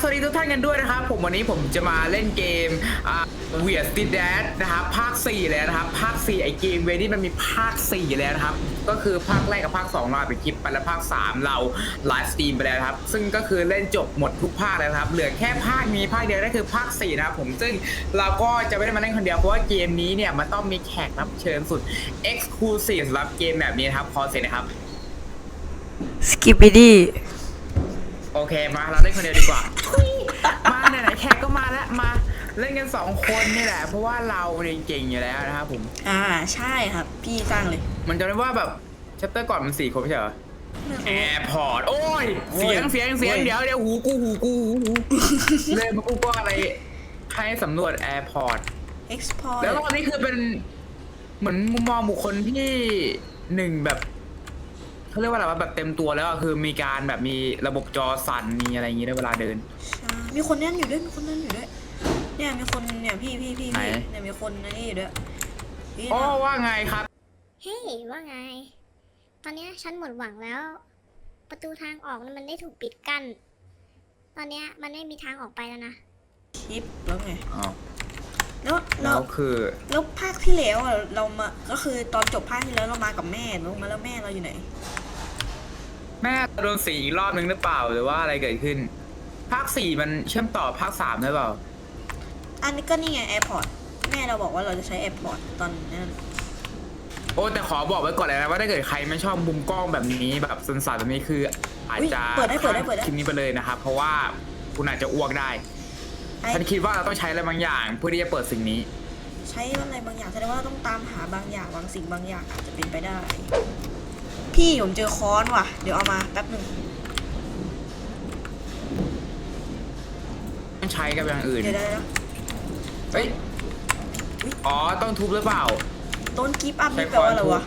สวัสดีทุกท่านกันด้วยนะครับ ผมวันนี้ผมจะมาเล่นเกมอ่า Weird Street Dance นะครับภาค 4 แล้วนะครับ ภาค 4 ไอเกมเวนี่มันมีภาค 4 แล้วนะครับ ก็คือภาคแรกกับภาค 2 เราไปคลิปไปแล้วภาค 3 เราไลฟ์สตรีมไปแล้วครับ ซึ่งก็คือเล่นจบหมดทุกภาคแล้วครับ เหลือแค่ภาคนี้ภาคเดียวนั่นคือภาค 4 นะครับผมซึ่งเราก็จะไม่ได้มาเล่นคนเดียวเพราะว่าเกมนี้เนี่ยมันต้องมีแขกรับเชิญสุด Exclusive สำหรับเกมแบบนี้นะครับขอเสียงนะครับสกิปปี้ดี โอเคมาเราเล่นคนเดียวดีกว่า มาไหนๆแขกก็มาแล้วมาเล่นกันสองคนนี่แหละ เพราะว่าเราเนี่ยเก่งอยู่แล้วนะครับผม อ่าใช่ครับ พี่สร้างเลยมันจะได้ว่าแบบชัปเตอร์ก่อนมันสี่คนไม่ใช่เหรอแอร์พอร์ตโอ้ยเสียงเสียงเสียงเดี๋ยวเดี๋ยวหูกูหูกูหูหูเลยมากูก็อะไรให้สำรวจแอร์พอร์ต export แล้วรอบนี้คือเป็นเหมือนมุมมองบุคคลที่หนึ่งแบบ เขาเรียกว่าอะไรว่าแบบเต็มตัวแล้วอะคือมีการแบบมีระบบจอสั่นมีอะไรอย่างงี้ด้วยเวลาเดิน ใช่มีคนนั่นอยู่ด้วยมีคนนั่นอยู่ด้วยเนี่ยมีคนเนี่ยพี่พี่พี่ไหน พี่เนี่ยมีคนนั่นอยู่ด้วยพี่อ๋อนะว่าไงครับ เฮ้ยว่าไง ตอนเนี้ยฉันหมดหวังแล้ว ประตูทางออกนั้นมันได้ถูกปิดกั้น ตอนเนี้ยมันไม่มีทางออกไปแล้วนะคลิปแล้วไงอ๋อ แล้วแล้แล้ววคือ แล้วภาคที่แล้วอะเรามาก็คือตอนจบภาคที่แล้วเรามากับแม่ลงมาแล้วแม่เราอยู่ไหน แม่โดนสีอีกรอบนึงหรือเปล่าหรือว่าอะไรเกิดขึ้น ภาคสี่มันเชื่อมต่อภาคสามหรือเปล่า อันนี้ก็นี่ไง airport แม่เราบอกว่าเราจะใช้ airport ตอนนั้นโอ้แต่ขอบอกไว้ก่อนเลยนะว่าถ้าเกิดใครไม่ชอบมุมกล้องแบบนี้แบบสันสันแบบนี้คือ อาจจะเปิดได้เปิดได้เปิดได้คลิปนี้ไปเลยนะครับเพราะว่าคุณอาจจะอ้วกได้ไอ้ฉันคิดว่าเราต้องใช้อะไรบางอย่าง เพื่อที่จะเปิดสิ่งนี้ ใช้อะไรบางอย่างแสดงว่าเราต้องตามหาบางอย่างบางสิ่งบางอย่างอาจจะเป็นไปได้ พี่ผมเจอค้อนว่ะ เดี๋ยวเอามาแป๊บหนึ่งต้องใช้กับอย่างอื่น เดี๋ยวได้แล้วเฮ้ย อ๋อ ต้องทุบหรือเปล่าโดนกีฟอัพใช้นี่แปลว่าอะไรค้อนทุบวะ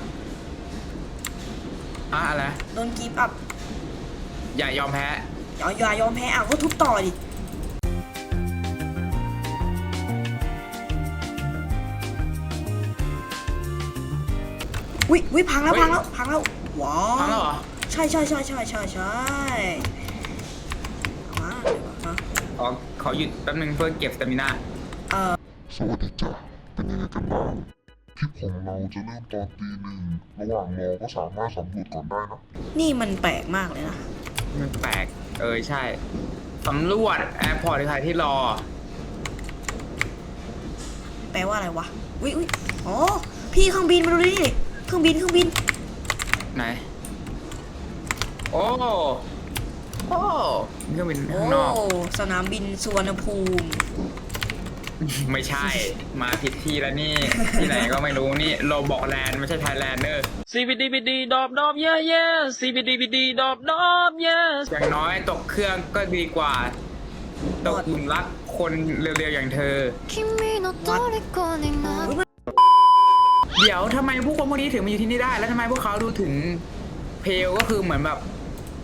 อะอะไรโดนกีฟอัพ อย่ายอมแพ้ อย่าอย่ายอมแพ้อะก็ทุบต่อดิวิวิพังแล้วเฮ้ยพังแล้วพังแล้ว ว้าพังแล้ววเหรอใช่ใช่ใช่ใช่ใช่ใช่เอามาเดี๋ยวก่อนนะอ๋อขอหยุดแป๊บนึงเพื่อเก็บสเตมินาเอ่อสวัสดีจ้ะเป็นยังไงกันบ้างคลิปของเราจะเริ่มตอนตีหนึ่งระหว่างรอก็สามารถสำรวจก่อนได้นะ นี่มันแปลกมากเลยนะมันแปลกเออใช่สำรวจแอร์พอร์ตใครที่รอ แปลว่าอะไรวะวิวิอ๋อพี่เครื่องบินมาดูดิเครื่องบินเครื่องบิน ไหน โอ้ โอ้เครื่องบิน โอ้ ข้างนอก สนามบินสุวรรณภูมิ ไม่ใช่ มาผิดที่แล้วนี่ ที่ไหนก็ไม่รู้นี่โรบอกแลนด์ไม่ใช่ไทยแลนด์เด้อ CBDBD ดอบดอบ yeah yeah CBDBD ดอบดอบ yes อย่างน้อยตกเครื่องก็ดีกว่า ตกหลุมรักคนเร็วๆอย่างเธอ 君の虜になっ เดี๋ยวทำไมผู้คนพวกนี้ถึงมาอยู่ที่นี่ได้ แล้วทำไมพวกเขาดูถึงเพลก็คือเหมือนแบบ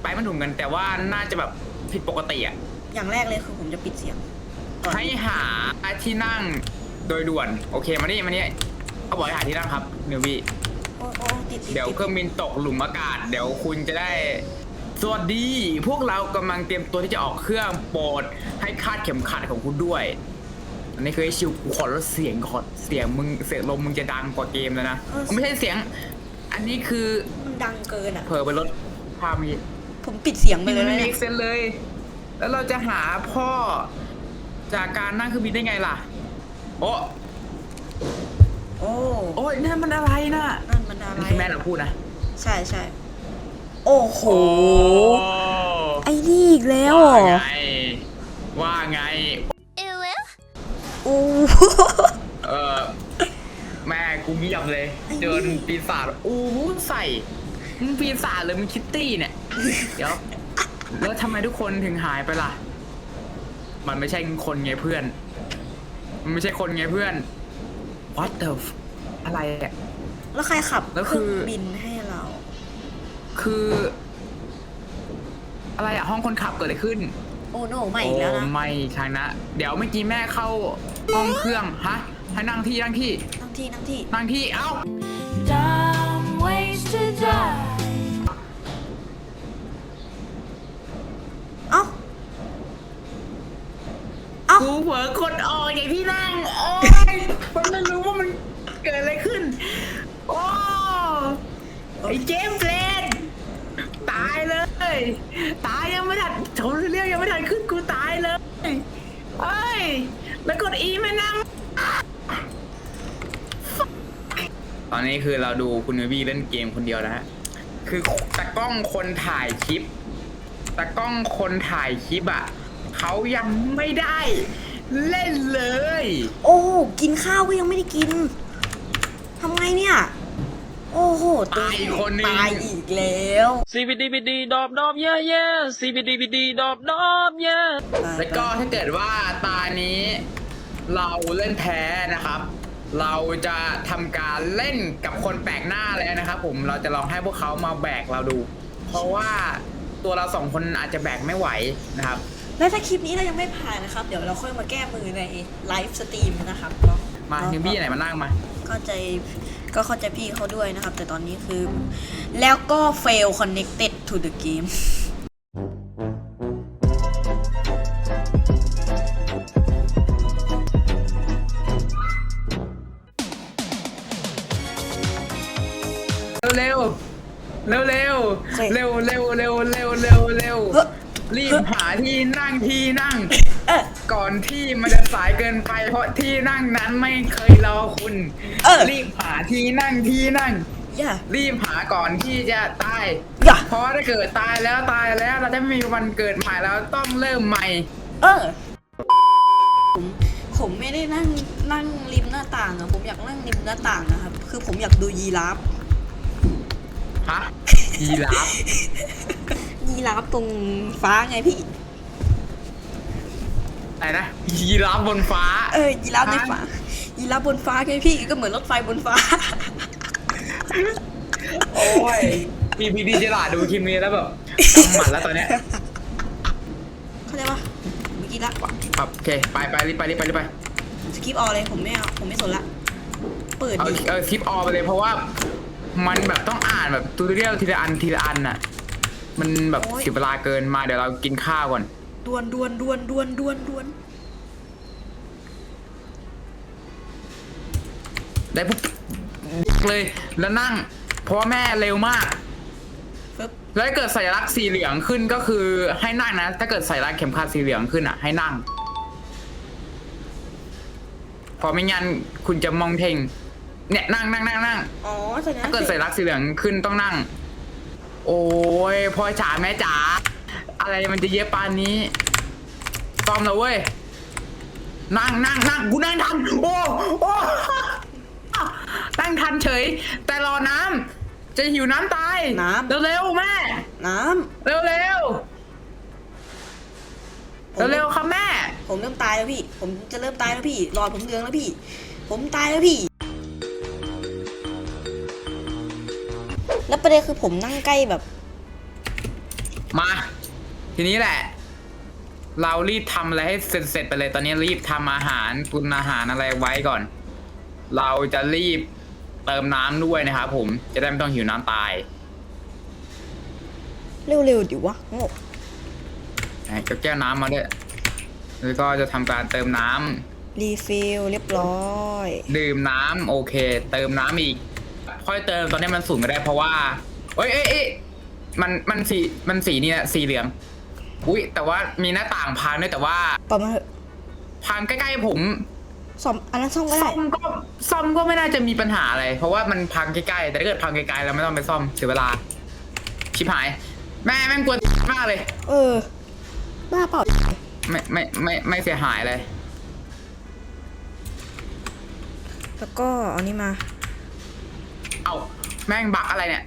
ไปมันถุงกัน แต่ว่าน่าจะแบบผิดปกติอะอย่างแรกเลยคือผมจะปิดเสียงก่อนให้หาที่นั่งโดยด่วน โอเคมานี่มานี่เขาบอกให้หาที่นั่งครับเนวี่โอ้โอ้ติดติดเดี๋ยวติดเครื่องบินตกหลุมอากาศ เดี๋ยวคุณจะได้สวัสดี พวกเรากำลังเตรียมตัวที่จะออกเครื่องโปรดให้คาดเข็มขัดของคุณด้วย อันนี้คือไอ้ชิวกูขอลดเสียงขอเสียงมึงเสียงลมมึงจะดังกว่าเกมแล้วนะไม่ใช่เสียง อันนี้คือมันดังเกินอะ เผลอไปลดภาพมีผมปิดเสียงไปมันเลยไม่นะมีเนี่ยเซนเลย แล้วเราจะหาพ่อจากการนั่งเครื่องบินได้ไงล่ะ โอ้โอ้โอ้ยนั่นมันอะไรน่ะนั่นมันอะไรนี่คือแม่เราพูดนะใช่ใช่โอ้โหโอ้ไอ้นี่อีกแล้วเหรว่าอไง เงียบเลยเจอปีศาจอู้หูใส่มึงปีศาจเลยมึงคิตตี้เนี่ย เดี๋ยว แล้วทำไมทุกคนถึงหายไปล่ะ มันไม่ใช่คนไงเพื่อน มันไม่ใช่คนไงเพื่อน what the f- อะไรอะแล้วใครขับแล้วเคคือรื่องบินให้เรา คือ อะไรอะห้องคนขับเกิดอะไรขึ้น โอ้โนไม่อีกแล้วโอ้นะไม่ทางนะ เดี๋ยวเมื่อกี้แม่เข้าห้องเครื่อง ฮะ ให้นั่งที่นั่งที่นั่งที่นั่งที่นั่งที่เอ้า Dumb ways to die เอ้าากูเผลอกดออกอย่างที่นั่งโอ้ยมันไม่รู้ว่ามันเกิดอะไรขึ้น โอ้ไอ้เจมส์เฟรนตายเลย ตายยังไม่ทันชนเรียกยังไม่ทันขึ้นกูตายเลยเฮ้ยแล้วกดอีมานั่ง ต อนนี้คือเราดูคุณเนวี่เล่นเกมคนเดียวนะฮะ คือตากล้องคนถ่ายคลิปตากล้องคนถ่ายคลิปอะเขายังไม่ได้ เล่นเลย โอ้โหกินข้าวก็ยังไม่ได้กินทำไงเนี่ย โอ้โหตายอีกคนนึงตายอีกแล้ว CBDBD ดอบดอบเย่เย่ CBDBD ดอบดอบเย่แล้วก็ถ้าเกิดว่าตานี้ เราเล่นแพ้นะครับ เราจะทำการเล่นกับคนแปลกหน้าแล้วนะครับผมเราจะลองให้พวกเขามาแบกเราดู เพราะว่าตัวเราสองคนอาจจะแบกไม่ไหวนะครับ แล้วถ้าคลิปนี้เรายังไม่ผ่านนะครับ เดี๋ยวเราค่อยมาแก้มือในไลฟ์สตรีมนะครับเนาะมานิวบี้ไหนมานั่งมา เข้าใจก็เข้าใจพี่เขาด้วยนะครับ แต่ตอนนี้คือ แล้วก็ fail connected to the game เร็วเร็วเร็วเฮ้ยเร็วเร็วเร็วเร็วเร็วเร็วเฮ้ยรีบหาที่นั่งที่นั่งเออก่อนที่มันจะสายเกินไป เพราะที่นั่งนั้นไม่เคยรอคุณเออรีบหาที่นั่งที่นั่งอย่ารีบหาก่อนที่จะตายอย่าเพราะถ้าเกิดตายแล้วตายแล้วเราจะไม่มีวันเกิดใหม่แล้วต้องเริ่มใหม่ เออผมผมไม่ได้นั่งนั่งริมหน้าต่างอะผมอยากนั่งริมหน้าต่างนะครับ คือผมอยากดูยีราฟ ฮะยีราฟยีราฟตรงฟ้าไงพี่อะไรนะยีราฟบนฟ้า เออยีราฟในฮะฟ้ายีราฟบนฟ้าไงพี่ก็เหมือนรถไฟบนฟ้า โอ้ยพีพีดีเจลาดูคลิปนี้แล้วแบบกำหมัดแล้วตอนเนี้ยเข้าใจปะเมื่อกี้ละครับโอเคไปไปรีบไปรีบไปรีบไปสกิปออเลยผมไม่เอาผมไม่สนละ เปิดเอาดิเอาคลิปออกไปเลยเพราะว่า มันแบบต้องอ่านแบบตูตเรียลทีละอันทีละอันน่ะ มันแบบเสียเวลาเกินมาเดี๋ยวเรากินข้าวก่อน ดวนดวนดวนดวนดวนดวนได้ปุ๊บเลยแล้วนั่ง เพราะว่าแม่เร็วมากฟึบแล้วถ้าเกิดสัญลักษณ์สีเหลืองขึ้นก็คือให้นั่งนะ ถ้าเกิดสัญลักษณ์เข็มขัดสีเหลืองขึ้นอะ ให้นั่งเพราะไม่งั้นคุณจะมองเท่ง เนี่ยนั่งนั่งนั่งนั่งอ๋อสัญญาณถ้าเกิดสัญลักษณ์สีเหลืองขึ้นต้องนั่ง โอ้ยพ่อจ๋าแม่จ๋าอะไรมันจะเยอะปานนี้ซ้อมแล้วเว้ยนั่งนั่งนั่งกูนั่งทันโอ้โอ้นั่งทันเฉย แต่รอน้ำจะหิวน้ำตายน้ำ เร็วๆแม่ น้เร็วๆเร็วำเร็วๆครับแม่ ผมเริ่มตายแล้วพี่ ผมจะเริ่มตายแล้วพี่รอดผมเรืองแล้วพี่ ผมตายแล้วพี่ ประเด็นคือผมนั่งใกล้แบบ มา ทีนี้แหละ เรารีบทำอะไรให้เสร็จๆไปเลยตอนนี้รีบทำอาหารตุนอาหารอะไรไว้ก่อน เราจะรีบเติมน้ำด้วยนะครับผมจะได้ไม่ต้องหิวน้ำตายเร็วๆดิวะโง่อะก็แก้วน้ำมาด้วยแล้วก็จะทำการเติมน้ำรีฟิลเรียบร้อยดื่มน้ำโอเค เติมน้ำอีก ค่อยเติมตอนนี้มันสูงก็ได้เพราะว่าเอ้ยเอ้ยเอ้ยมันมันสีมันสีนี่นะสีเหลือง อุ้ยแต่ว่ามีหน้าต่างพังด้วยแต่ว่าประมาณเถอะพังใกล้ๆผมซ่อมอันนั้นซ่อมก็ได้ ซ่อมก็ซ่อมก็ไม่น่าจะมีปัญหาอะไรเพราะว่ามันพังใกล้ๆแต่ถ้าเกิดพังไกลๆเราไม่ต้องไปซ่อมเสียเวลาชิบหาย แม่แม่งกลัวมากเลยเออบ้าเปล่าไม่ไม่ไม่ไม่เสียหายเลย แล้วก็เอานี้มา เอ้าแม่งบักอะไรเนี่ย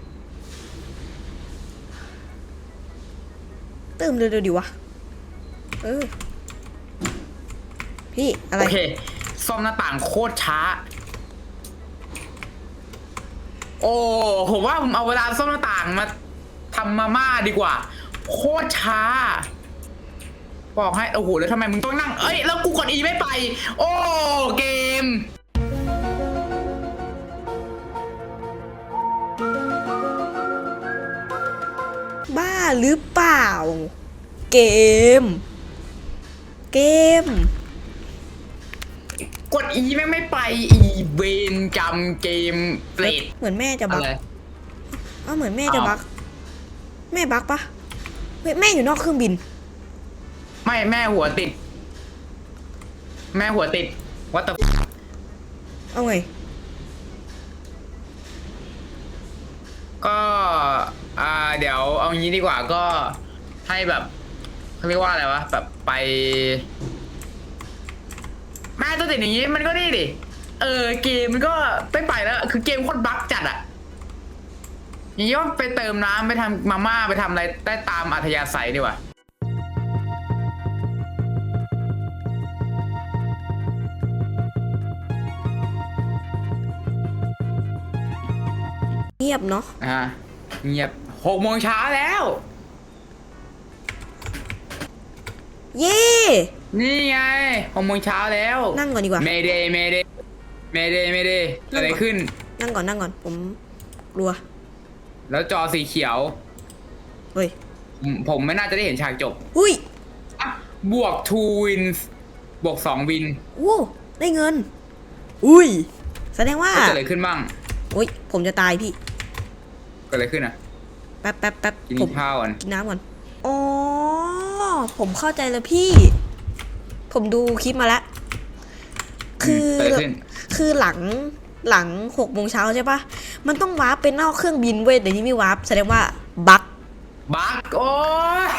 เติมเร็วๆดิวะ เออ พี่อะไร โอเค ซ่อมหน้าต่างโคตรช้า โอ้ผมว่าผมเอาเวลาซ่อมหน้าต่างมาทำมาม่าดีกว่า โคตรช้า บอกให้ โอ้โห แล้วทำไมมึงต้องนั่ง เอ้ย แล้วกูกดอีไม่ไป โอ้ เกม หรือเปล่า เกม เกม กด E แม่งไม่ไปอีเวนกรรมเกมเปรตเหมือนแม่จะอะบักไร อ้าวเหมือนแม่จะอ้าวบัก แม่บักปะเฮ้ยแม่อยู่นอกเครื่องบิน ไม่แม่หัวติด แม่หัวติดวัตเอาไง ก็อ่า เดี๋ยวเอางี้ดีกว่าก็ให้แบบเขาเรียกว่าอะไรวะแบบไปแม่ตัวติดอย่างงี้มันก็นี่ดิเออเกมมันก็ไม่ไปแล้ว คือเกมโคตรบั๊กจัดอะอย่างงี้ก็ไปเติมน้ำไปทำมาม่าไปทำอะไรได้ตามอัธยาศัยดีกว่าเงียบเนาะนะฮะเงียบ หกโมงเช้าแล้ว เย่นี่ไงหกโมงเช้าแล้วนั่งก่อนดีกว่า เมเดย์เมเดย์เมเดย์เมเดย์นั่งก่อนอะไรขึ้น นั่งก่อนนั่งก่อนผมกลัวแล้วจอสีเขียว เฮ้ยผมผมไม่น่าจะได้เห็นฉากจบอุ้ยอะบวก two wins บวกสองวินวู้ได้เงิน อุ้ย แสดงว่าก็เกิดอะไรขึ้นบ้าง อุ้ยผมจะตายพี่ เกิดอะไรขึ้นอะแป๊บแป๊บแป๊บกินผมข้าวก่อนกินน้ำก่อนอ๋อผมเข้าใจแล้วพี่ ผมดูคลิปมาแล้วคือเกิดอะไรขึ้นคือหลังหลังหกโมงเช้าใช่ปะมันต้องวาร์ปเป็นนอกเครื่องบินเว้ยแต่นี่ไม่วาร์ปแสดงว่าบั๊กบักโอ้ย